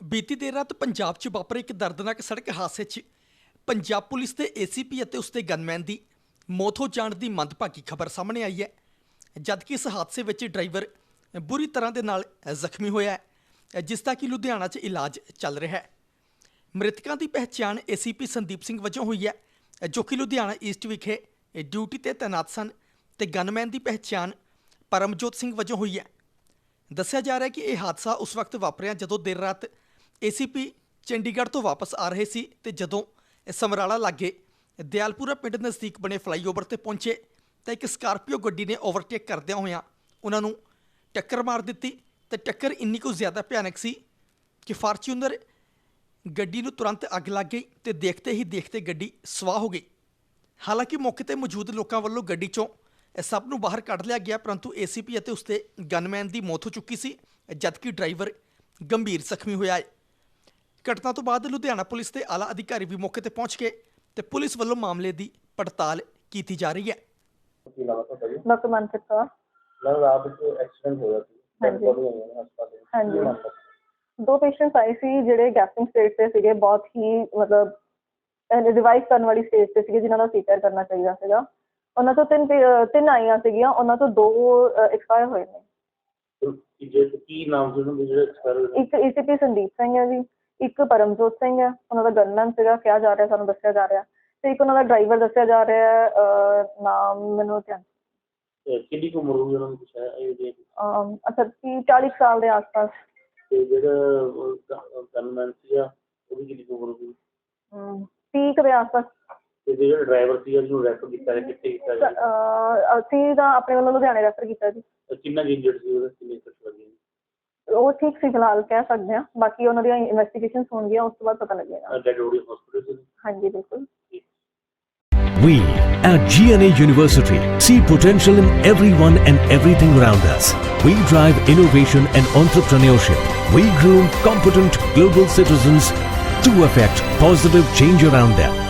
ਬੀਤੀ ਦੇਰ ਰਾਤ ਪੰਜਾਬ 'ਚ ਵਾਪਰੇ ਇੱਕ ਦਰਦਨਾਕ ਸੜਕ ਹਾਦਸੇ 'ਚ ਪੰਜਾਬ ਪੁਲਿਸ ਦੇ ਏਸੀਪੀ ਅਤੇ ਉਸਦੇ ਗਨਮੈਨ ਦੀ ਮੌਤ ਹੋ ਜਾਣ ਦੀ ਮੰਦਭਾਗੀ ਖਬਰ ਸਾਹਮਣੇ ਆਈ ਹੈ। ਜਦਕਿ ਇਸ ਹਾਦਸੇ ਵਿੱਚ ਡਰਾਈਵਰ ਬੁਰੀ ਤਰ੍ਹਾਂ ਦੇ ਨਾਲ ਜ਼ਖਮੀ ਹੋਇਆ ਹੈ, ਜਿਸ ਦਾ ਕਿ ਲੁਧਿਆਣਾ 'ਚ ਇਲਾਜ ਚੱਲ ਰਿਹਾ ਹੈ। ਮ੍ਰਿਤਕਾਂ ਦੀ ਪਹਿਚਾਣ ਏਸੀਪੀ ਸੰਦੀਪ ਸਿੰਘ ਵਜੋਂ ਹੋਈ ਹੈ, ਜੋ ਕਿ ਲੁਧਿਆਣਾ ਈਸਟ ਵਿਖੇ ਡਿਊਟੀ ਤੇ ਤੈਨਾਤ ਸਨ ਤੇ ਗਨਮੈਨ ਦੀ ਪਹਿਚਾਣ ਪਰਮਜੋਤ ਸਿੰਘ ਵਜੋਂ ਹੋਈ ਹੈ। ਦੱਸਿਆ ਜਾ ਰਿਹਾ ਹੈ ਕਿ ਇਹ ਹਾਦਸਾ ਉਸ ਵਕਤ ਵਾਪਰਿਆ ਜਦੋਂ ਦੇਰ ਰਾਤ ਏਸੀਪੀ ਚੰਡੀਗੜ੍ਹ ਤੋਂ ਵਾਪਸ ਆ ਰਹੇ ਸੀ ਤੇ ਜਦੋਂ ਸਮਰਾਲਾ ਲਾਗੇ ਦਿਆਲਪੁਰਾ ਪਿੰਡ ਨਜ਼ਦੀਕ ਬਣੇ ਫਲਾਈਓਵਰ ਤੇ ਪਹੁੰਚੇ ਤਾਂ ਇੱਕ ਸਕਾਰਪੀਓ ਗੱਡੀ ਨੇ ਓਵਰਟੇਕ ਕਰਦਿਆਂ ਹੋਇਆਂ ਉਹਨਾਂ ਨੂੰ ਟੱਕਰ ਮਾਰ ਦਿੱਤੀ ਤੇ ਟੱਕਰ ਇੰਨੀ ਕੁ ਜ਼ਿਆਦਾ ਭਿਆਨਕ ਸੀ ਕਿ ਫਾਰਚੂਨਰ ਗੱਡੀ ਨੂੰ ਤੁਰੰਤ ਅੱਗ ਲੱਗ ਗਈ ਤੇ ਦੇਖਤੇ ਹੀ ਦੇਖਤੇ ਗੱਡੀ ਸਵਾਹ ਹੋ ਗਈ। ਹਾਲਾਂਕਿ ਮੌਕੇ ਤੇ ਮੌਜੂਦ ਲੋਕਾਂ ਵੱਲੋਂ ਗੱਡੀ ਚੋਂ ਸਭ ਨੂੰ ਬਾਹਰ ਕੱਢ ਲਿਆ ਗਿਆ, ਪਰੰਤੂ ਏਸੀਪੀ ਅਤੇ ਉਸਦੇ ਗਨਮੈਨ ਦੀ ਮੌਤ ਹੋ ਚੁੱਕੀ ਸੀ, ਜਦਕਿ ਡਰਾਈਵਰ ਗੰਭੀਰ ਜ਼ਖਮੀ ਹੋਇਆ ਹੈ। ਘਟਨਾ ਤੋਂ ਬਾਅਦ ਲੁਧਿਆਣਾ ਪੁਲਿਸ ਦੇ ਆਲਾ ਅਧਿਕਾਰੀ ਵੀ ਮੌਕੇ ਤੇ ਪਹੁੰਚ ਗਏ ਤੇ ਪੁਲਿਸ ਵੱਲੋਂ ਮਾਮਲੇ ਦੀ ਪੜਤਾਲ ਕੀਤੀ ਜਾ ਰਹੀ ਹੈ। ਕੀ ਨਾਮ ਹੈ ਤੁਹਾਡਾ ਜੀ? ਡਾਕਟਰ ਮਨਪ੍ਰੀਤ ਕੌਰ। ਨਾਲ ਰਾਤ ਇੱਕ ਐਕਸੀਡੈਂਟ ਹੋਇਆ ਸੀ। ਹਾਂਜੀ। ਬੜੀ ਹੋਈ ਹੈ ਹਸਪਤਾਲ ਦੇ ਹਾਂਜੀ। ਪੇਸ਼ੈਂਟਸ ਆਏ ਸੀ ਜਿਹੜੇ ਗੈਸਟਿੰਗ ਸਟੇਜ ਤੇ ਸੀਗੇ। ਬਹੁਤ ਹੀ ਮਤਲਬ ਰਿਵਾਈਵ ਕਰਨ ਵਾਲੀ ਸਟੇਜ ਤੇ ਸੀਗੇ ਜਿਨ੍ਹਾਂ ਦਾ ਸੀਪੀਆਰ ਕਰਨਾ ਚਾਹੀਦਾ ਸੀਗਾ। ਉਹਨਾਂ ਤੋਂ ਤਿੰਨ ਪੇ- ਅਹ ਤਿੰਨ ਆਈਆਂ ਸੀਗੀਆਂ। ਉਹਨਾਂ ਤੋਂ ਦੋ ਐਕਸਪਾਇਰ ਹੋਏ ਨੇ। ਕੀ ਨਾਮ ਸੀ ਉਹਨਾਂ ਦੇ ਜਿਹੜੇ ਐਕਸਪਾਇਰ ਹੋਏ ਇੱਕ ਏਸੀਪੀ ਸੰਦੀਪ ਸਿੰਘ ਹੈ ਜੀ। ਇੱਕ ਪਰਮਜੋਤ ਸਿੰਘ ਹੈ ਉਹਨਾਂ ਦਾ ਗਨਮੈਨ ਸੀਗਾ ਕਿਹਾ ਜਾ ਰਿਹਾ ਸਾਨੂੰ ਦੱਸਿਆ ਜਾ ਰਿਹਾ। ਤੇ ਇੱਕ ਉਹਨਾਂ ਦਾ ਡਰਾਈਵਰ ਦੱਸਿਆ ਜਾ ਰਿਹਾ ਹੈ, ਅਹ, ਨਾਮ ਮੈਨੂੰ ਧਿਆਨ ਤੇ ਕਿੰਨੀ ਕੁ ਉਮਰ ਹੋਈ ਉਹਨਾਂ ਦੀ ਕੁਛ ਹੈ ਇਹ ਦੇ ਅਮ, ਅੱਛਾ 30 40 ਸਾਲ ਦੇ ਆਸ-ਪਾਸ। ਤੇ ਜਿਹੜਾ ਗਨਮੈਨ ਸੀਗਾ ਉਹਦੀ ਕਿੰਨੀ ਕੁ ਉਮਰ ਹੋਈ ਅਮ, 30 ਕੁ ਦੇ ਆਸ-ਪਾਸ। ਤੇ ਜਿਹੜਾ ਡਰਾਈਵਰ ਸੀਗਾ ਜਿਹਨੂੰ ਰੈਫਰ ਕੀਤਾ ਗਿਆ ਕਿੱਥੇ ਕੀਤਾ ਗਿਆ? ਅਹ, ਅਸੀਂ ਤਾਂ ਆਪਣੇ ਵੱਲੋਂ ਲੁਧਿਆਣੇ ਰੈਫਰ ਕੀਤਾ ਜੀ। ਕਿੰਨਾ ਇੰਜਰਡ ਸੀ ਉਹਦਾ ਕਿੰਨੇ ਉਹ ਠੀਕ ਸੀ ਫਿਲਹਾਲ ਕਹਿ ਸਕਦੇ ਹਾਂ ਬਾਕੀ ਉਹਨਾਂ ਦੀਆਂ ਇਨਵੈਸਟੀਗੇਸ਼ਨਸ ਹੋਣਗੀਆਂ ਉਸ ਤੋਂ ਬਾਅਦ ਪਤਾ ਲੱਗੇਗਾ ਡੈਡ ਬੋਡੀ ਹਸਪੀਟਲ ਸੀ ਹਾਂਜੀ ਬਿਲਕੁਲ We at GNA University see potential in everyone and everything around us. We drive innovation and entrepreneurship. We groom competent global citizens to affect positive change around them.